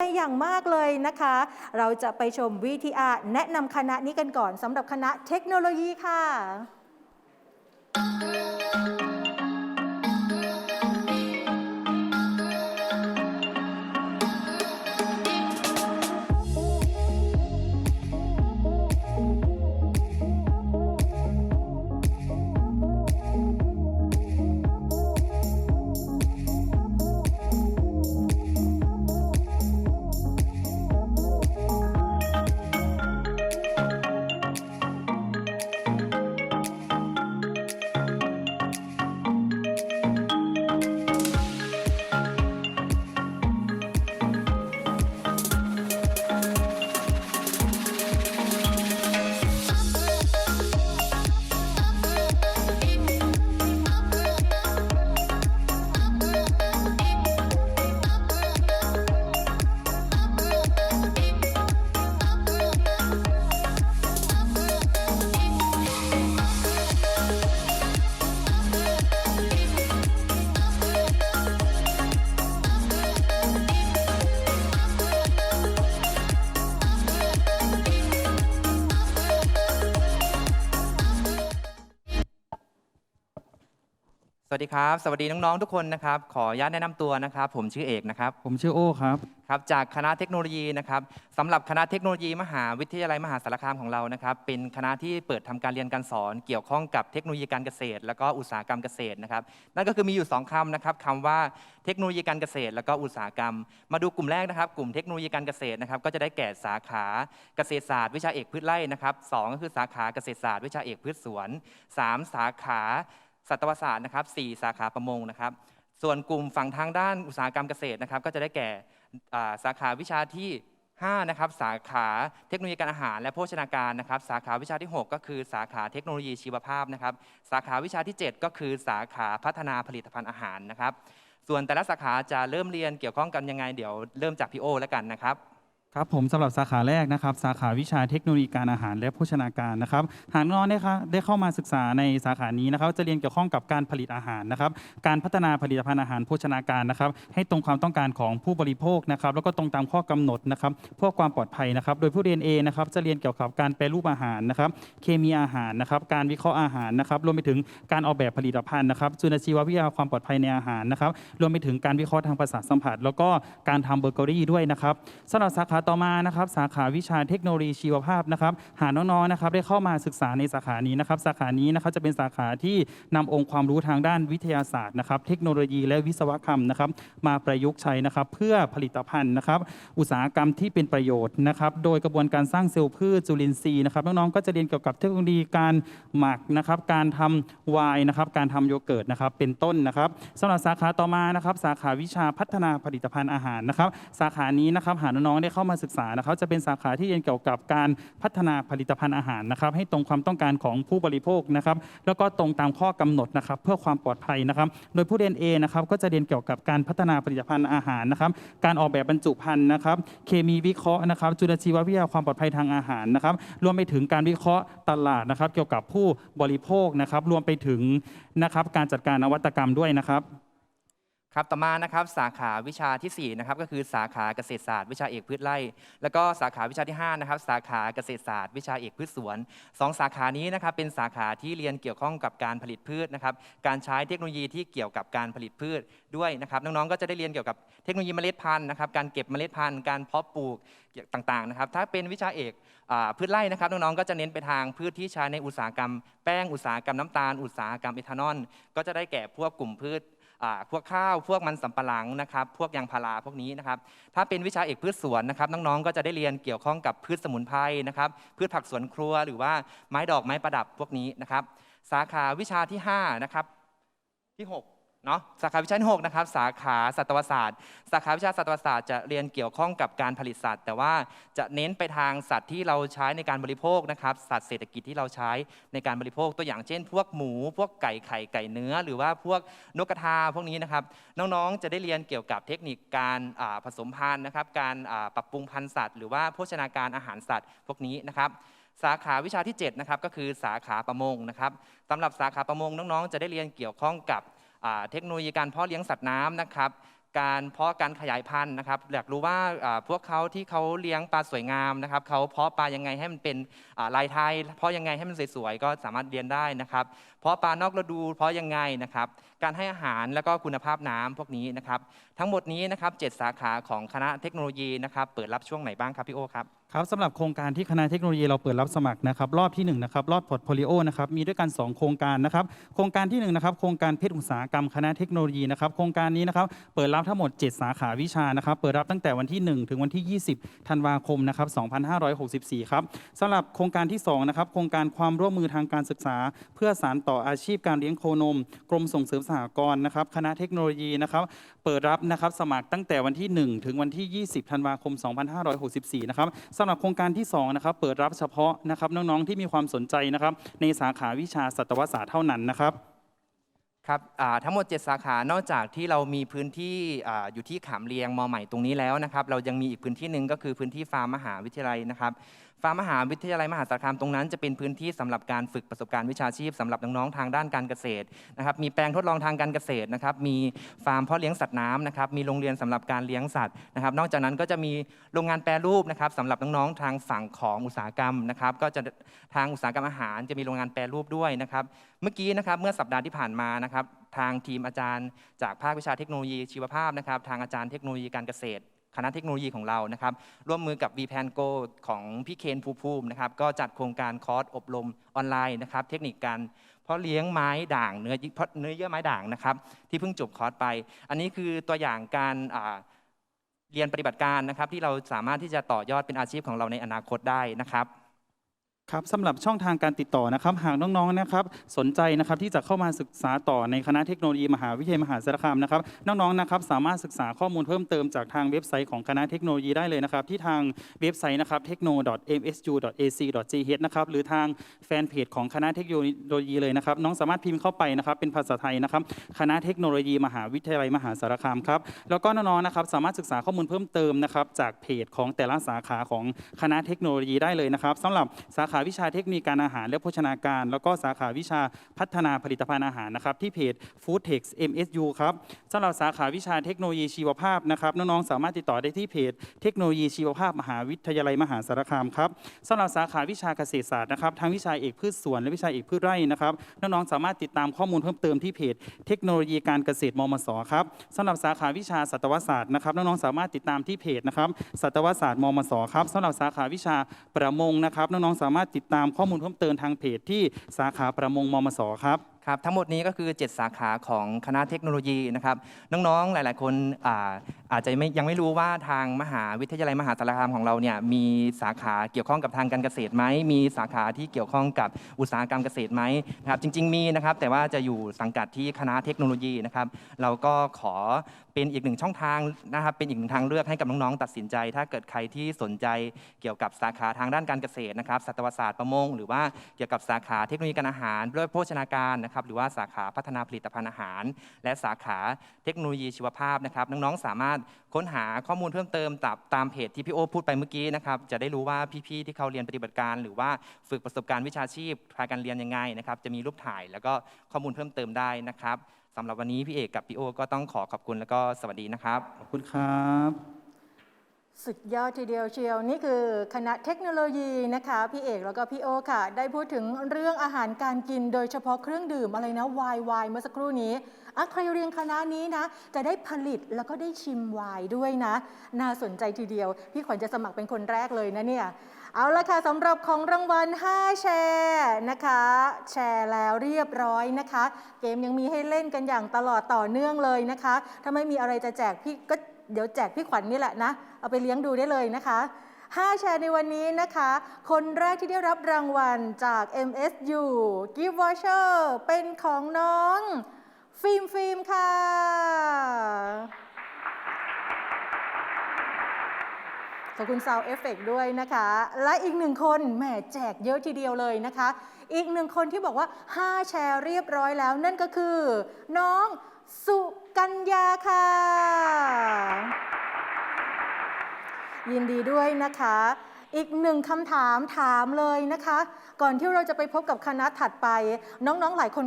อย่างมากเลยนะคะ เราจะไปชม VTR แนะนำคณะนี้กันก่อนสำหรับคณะเทคโนโลยีค่ะ สวัสดีครับ สวัสดีน้อง ๆ ทุกคนนะครับ ขออนุญาตแนะนำตัวนะครับ ผมชื่อเอกนะครับ ผมชื่อโอ้ครับ ครับจากคณะเทคโนโลยีนะครับสำหรับคณะเทคโนโลยีมหาวิทยาลัยมหาสารคามของเรานะครับ เป็นคณะที่เปิดทำการเรียนการสอนเกี่ยวข้องกับเทคโนโลยีการเกษตร แล้วก็อุตสาหกรรมเกษตรนะครับนั่นก็คือมีอยู่สองคำนะครับคำว่าเทคโนโลยีการเกษตร แล้วก็อุตสาหกรรม มาดูกลุ่มแรกนะครับ กลุ่มเทคโนโลยีการเกษตรนะครับก็จะได้แก่สาขาเกษตรศาสตร์วิชาเอกพืชไร่นะครับสองก็คือสาขาเกษตรศาสตร์วิชาเอกพืชสวนสามสาขา สัตวศาสตร์นะครับสี่สาขาประมงนะครับ ส่วนกลุ่มฝั่งทางด้านอุตสาหกรรมเกษตรนะครับ ก็จะได้แก่สาขาวิชาที่5นะครับสาขาเทคโนโลยีการอาหารและโภชนาการนะครับสาขาวิชาที่ 6 ก็คือสาขาเทคโนโลยีชีวภาพนะครับสาขาวิชาที่ 7 ก็คือสาขาพัฒนาผลิตภัณฑ์อาหารนะครับ ส่วนแต่ละสาขาจะเริ่มเรียนเกี่ยวข้องกันยังไง เดี๋ยวเริ่มจากพี่โอแล้วกันนะครับ ครับผมสำหรับสาขาแรกนะครับ สาขาวิชาเทคโนโลยีการอาหารและโภชนาการนะครับหากน้องๆได้ค่ะได้เข้ามาศึกษาในสาขานี้นะครับจะเรียนเกี่ยวข้องกับการผลิตอาหารนะครับ การพัฒนาผลิตภัณฑ์อาหารโภชนาการนะครับ ให้ตรงความต้องการของผู้บริโภคนะครับ แล้วก็ตรงตามข้อกำหนดนะครับเพื่อความปลอดภัยนะครับ โดยผู้เรียนเองนะครับจะเรียนเกี่ยวกับการแปรรูปอาหารนะครับ เคมีอาหารนะครับ การวิเคราะห์อาหารนะครับรวมไปถึงการออกแบบผลิตภัณฑ์นะครับจุลชีววิทยาความปลอดภัยในอาหารนะครับ รวมไปถึงการวิเคราะห์ทางประสาทสัมผัส แล้วก็การทำเบเกอรี่ด้วยนะครับสำหรับสาขาต่อมานะครับสาขาวิชาเทคโนโลยีชีวภาพนะครับหาน้องๆนะครับได้เข้ามาศึกษาในสาขานี้นะครับสาขานี้นะครับจะเป็นสาขาที่นำองค์ความรู้ทางด้านวิทยาศาสตร์นะครับเทคโนโลยีและวิศวกรรมนะครับมาประยุกต์ใช้นะครับเพื่อผลิตภัณฑ์นะครับอุตสาหกรรมที่เป็นประโยชน์นะครับโดยกระบวนการสร้างเซลล์พืชจุลินทรีย์นะครับน้องๆก็จะเรียนเกี่ยวกับเทคโนโลยีการหมักนะครับการทำไวน์นะครับการทำโยเกิร์ตนะครับเป็นต้นนะครับสำหรับสาขาต่อมานะครับสาขาวิชาพัฒนาผลิตภัณฑ์อาหารนะครับสาขานี้นะครับหาน้องๆได้เข้ามาศึกษานะครับจะเป็นสาขาที่เรียนเกี่ยวกับการพัฒนาผลิตภัณฑ์อาหารนะครับ ให้ตรงความต้องการของผู้บริโภคนะครับ แล้วก็ตรงตามข้อกำหนดนะครับ เพื่อความปลอดภัยนะครับ โดยผู้เรียน A นะครับก็จะเรียนเกี่ยวกับการพัฒนาผลิตภัณฑ์อาหารนะครับ การออกแบบบรรจุภัณฑ์นะครับ เคมีวิเคราะห์นะครับ จุลชีววิทยาความปลอดภัยทางอาหารนะครับ รวมไปถึงการวิเคราะห์ตลาดนะครับ เกี่ยวกับผู้บริโภคนะครับ รวมไปถึงนะครับการจัดการนวัตกรรมด้วยนะครับ ครับต่อมานะครับสาขาวิชาที่4นะครับก็คือสาขาเกษตรศาสตร์วิชาเอกพืชไร่แล้วก็สาขาวิชาที่5นะครับสาขาเกษตรศาสตร์วิชาเอกพืชสวนสองสาขานี้นะครับเป็นสาขาที่เรียนเกี่ยวข้องกับการผลิตพืชนะครับการใช้เทคโนโลยีที่เกี่ยวกับการผลิตพืชด้วยนะครับน้องๆก็จะได้เรียนเกี่ยวกับเทคโนโลยีเมล็ดพันธุ์นะครับการเก็บเมล็ดพันธุ์การเพาะปลูกต่างๆนะครับถ้าเป็นวิชาเอกพืชไร่นะครับน้องๆก็จะเน้นไปทางพืชที่ใช้ในอุตสาหกรรม แป้งอุตสาหกรรมน้ำตาล อุตสาหกรรมเอทานอลก็จะได้แก่พวกกลุ่มพืช พวกข้าวพวกมันสำปะหลังนะครับพวกยางพาราพวกนี้นะครับถ้าเป็นวิชาเอกพืชสวนนะครับน้องๆก็จะได้เรียนเกี่ยวข้องกับพืชสมุนไพรนะครับพืชผักสวนครัวหรือว่าไม้ดอกไม้ประดับพวกนี้นะครับสาขาวิชาที่5นะครับที่ 6 เนาะสาขาวิชาที่6นะครับสาขาสัตวศาสตร์ สาขาวิชาสัตวศาสตร์จะเรียนเกี่ยวข้องกับการผลิตสัตว์ แต่ว่าจะเน้นไปทางสัตว์ที่เราใช้ในการบริโภคนะครับสัตว์เศรษฐกิจที่เราใช้ในการบริโภคตัวอย่างเช่น พวกหมู พวกไก่ไข่ไก่เนื้อ หรือว่าพวกนกกระทาพวกนี้นะครับน้องๆจะได้เรียนเกี่ยวกับเทคนิคการผสมพันธุ์นะครับการปรับปรุงพันธุ์สัตว์ หรือว่าโภชนาการอาหารสัตว์ พวกนี้นะครับสาขาวิชาที่7นะครับก็คือสาขาประมงนะครับสำหรับสาขาประมงน้องๆ จะได้เรียนเกี่ยวข้องกับ เทคโนโลยีการเพาะเลี้ยงสัตว์น้ำนะครับ การเพาะการขยายพันธุ์นะครับ อยากรู้ว่าพวกเขาที่เขาเลี้ยงปลาสวยงามนะครับเขาเพาะปลายังไงให้มันเป็นลายไทย เพาะยังไงให้มันสวยๆก็สามารถเรียนได้นะครับ เพาะปลานอกฤดูเพาะยังไงนะครับ การให้อาหารแล้วก็คุณภาพน้ำพวกนี้นะครับ ทั้งหมดนี้นะครับเจ็ดสาขาของคณะเทคโนโลยีนะครับเปิดรับช่วงไหนบ้างครับพี่โอครับ ครับสำหรับโครงการที่คณะเทคโนโลยีเราเปิดรับสมัครนะครับรอบที่1นะครับรอบพอร์ตโฟลิโอนะครับมีด้วยกัน 2 โครงการนะครับโครงการที่1นะครับโครงการเพชรอุตสาหกรรมคณะเทคโนโลยีนะครับโครงการนี้นะครับเปิดรับทั้งหมด 7 สาขาวิชานะครับเปิดรับตั้งแต่วันที่ 1 ถึงวันที่ 20ธันวาคมนะครับ2564ครับสำหรับโครงการที่2นะครับโครงการความร่วมมือทางการศึกษา เพื่อสานต่ออาชีพการเลี้ยงโคนม กรมส่งเสริมสหกรณ์นะครับคณะเทคโนโลยีนะครับเปิดรับนะครับสมัครตั้งแต่วันที่ 1 ถึงวันที่ 20 ธันวาคม 2564 นะครับสำหรับโครงการที่2นะครับเปิดรับเฉพาะนะครับน้องๆ ที่มีความสนใจนะครับในสาขาวิชาสัตวศาสตร์เท่านั้นนะครับครับทั้งหมด 7 สาขานอกจากที่เรามีพื้นที่ออยู่ที่ขามเรียงมอใหม่ตรงนี้แล้วนะครับ เรายังมีอีกพื้นที่หนึ่งก็คือพื้นที่ฟาร์มมหาวิทยาลัยนะครับ ฟาร์มมหาวิทยาลัยมหาสารคามตรงนั้นจะเป็นพื้นที่สำหรับการฝึกประสบการณ์วิชาชีพสำหรับน้องๆทางด้านการเกษตรนะครับมีแปลงทดลองทางการเกษตรนะครับมีฟาร์มเพาะเลี้ยงสัตว์น้ำนะครับมีโรงเรียนสำหรับการเลี้ยงสัตว์นะครับ นอกจากนั้นก็จะมีโรงงานแปรรูปนะครับสำหรับน้องๆทางฝั่งของอุตสาหกรรมนะครับ ก็จะทางอุตสาหกรรมอาหาร จะมีโรงงานแปรรูปด้วยนะครับ เมื่อกี้นะครับเมื่อสัปดาห์ที่ผ่านมานะครับทางทีมอาจารย์จากภาควิชาเทคโนโลยีชีวภาพนะครับ ทางอาจารย์เทคโนโลยีการเกษตร คณะเทคโนโลยีของเรานะครับร่วมมือกับ v p a n g o ของพี่เคนภูมิภูมินะครับก็จัดโครงการคอร์สอบรมออนไลน์นะครับเทคนิคการเพาะเลี้ยงไม้ด่างเนื้อเพาะเนื้อเยื่อไม้ด่างนะครับที่เพิ่งจบคอร์สไป อันนี้คือตัวอย่างการเรียนปฏิบัติการนะครับที่เราสามารถที่จะต่อยอดเป็นอาชีพของเราในอนาคตได้นะครับ ครับสำหรับช่องทางการติดต่อนะครับ หากน้องๆนะครับ สนใจนะครับที่จะเข้ามาศึกษาต่อในคณะเทคโนโลยีมหาวิทยาลัยมหาสารคามนะครับ น้องๆนะครับสามารถศึกษาข้อมูลเพิ่มเติมจากทางเว็บไซต์ของคณะเทคโนโลยีได้เลยนะครับ ที่ทางเว็บไซต์นะครับ techno.msu.ac.th นะครับหรือทางแฟนเพจของคณะเทคโนโลยีเลยนะครับ น้องสามารถพิมพ์เข้าไปนะครับ เป็นภาษาไทยนะครับ คณะเทคโนโลยีมหาวิทยาลัยมหาสารคามครับแล้วก็น้องๆนะครับสามารถศึกษาข้อมูลเพิ่มเติมนะครับจากเพจของแต่ละสาขาของคณะเทคโนโลยีได้เลยนะครับสำหรับสาขาวิชาเทคนิคการอาหารและโภชนาการ แล้วก็สาขาวิชาพัฒนาผลิตภัณฑ์อาหารนะครับที่เพจ Foodtex MSU ครับสำหรับสาขาวิชาเทคโนโลยีชีวภาพนะครับน้องๆสามารถติดต่อได้ที่เพจ เทคโนโลยีชีวภาพมหาวิทยาลัยมหาสารคามครับสำหรับสาขาวิชาเกษตรศาสตร์นะครับทั้งวิชาเอกพืชสวนและวิชาเอกพืชไร่นะครับน้องๆสามารถติดตามข้อมูลเพิ่มเติมที่เพจ เทคโนโลยีการเกษตรมมสครับสำหรับสาขาวิชาสัตวศาสตร์นะครับน้องๆสามารถติดตามที่เพจนะครับสัตวศาสตร์มมสครับสำหรับสาขาวิชาประมงนะครับน้องๆสามารถติดตามข้อมูลเพิ่มเติมทางเพจที่สาขาประมงมมสครับครับทั้งหมดนี้ก็คือ 7 สาขาของคณะเทคโนโลยีนะครับน้องๆหลาย ๆ คนอาอาจจะไม่ยังไม่รู้ว่าทางมหาวิทยาลัยมหาสารคามของเราเนี่ยมีสาขาเกี่ยวข้องกับทางการเกษตรไหมมีสาขาที่เกี่ยวข้องกับอุตสาหกรรมเกษตรไหมนะครับจริง ๆ มีนะครับแต่ว่าจะอยู่สังกัดที่คณะเทคโนโลยีนะครับเราก็ขอเป็นอีกหนึ่งช่องทางนะครับเป็นอีกหนึ่งทางเลือกให้กับน้องๆตัดสินใจ ถ้าเกิดใครที่สนใจเกี่ยวกับสาขาทางด้านการเกษตรนะครับสัตวศาสตร์ประมง หรือว่าเกี่ยวกับสาขาเทคโนโลยีการอาหารด้วยโภชนาการนะครับหรือว่าสาขาพัฒนาผลิตภัณฑ์อาหาร และสาขาเทคโนโลยีชีวภาพนะครับน้องๆสามารถค้นหาข้อมูลเพิ่มเติมตามตามเพจที่พี่โอพูดไปเมื่อกี้นะครับจะได้รู้ว่าพี่ๆที่เขาเรียนปฏิบัติการ หรือว่าฝึกประสบการณ์วิชาชีพพาการเรียนยังไงนะครับจะมีรูปถ่ายแล้วก็ข้อมูลเพิ่มเติมได้นะครับสำหรับวันนี้พี่เอกกับพี่โอก็ต้องขอขอบคุณแล้วก็สวัสดีนะครับขอบคุณครับ สุดยอดทีเดียวเชียว นี่คือคณะเทคโนโลยีนะคะ พี่เอกแล้วก็พี่โอค่ะ ได้พูดถึงเรื่องอาหารการกิน โดยเฉพาะเครื่องดื่มอะไรนะไวน์ไวน์เมื่อสักครู่นี้อะใครเรียนคณะนี้นะ จะได้ผลิตแล้วก็ได้ชิมไวน์ด้วยนะ น่าสนใจทีเดียว พี่ขวัญจะสมัครเป็นคนแรกเลยนะเนี่ย เอาละค่ะสำหรับของรางวัล 5 แชร์นะคะ แชร์แล้วเรียบร้อยนะคะ เกมยังมีให้เล่นกันอย่างตลอดต่อเนื่องเลยนะคะ ถ้าไม่มีอะไรจะแจกพี่ก็ เดี๋ยวแจกพี่ขวัญนี่แหละนะ เอาไปเลี้ยงดูได้เลยนะคะ5แชร์ในวันนี้นะคะ คนแรกที่ได้รับรางวัลจาก MSU Gift Voucher เป็นของน้อง ฟิล์มฟิล์มค่ะ ขอบคุณซาวเอฟเฟกด้วยนะคะ และอีกหนึ่งคนแหมแจกเยอะทีเดียวเลยนะคะ อีกหนึ่งคนที่บอกว่า 5 แชร์เรียบร้อยแล้วนั่นก็คือ น้อง สุกัญญาค่ะ ยินดีด้วยนะคะ อีกหนึ่งคำถามถามเลยนะคะ ก่อนที่เราจะไปพบกับคณะถัดไป น้องๆหลายคน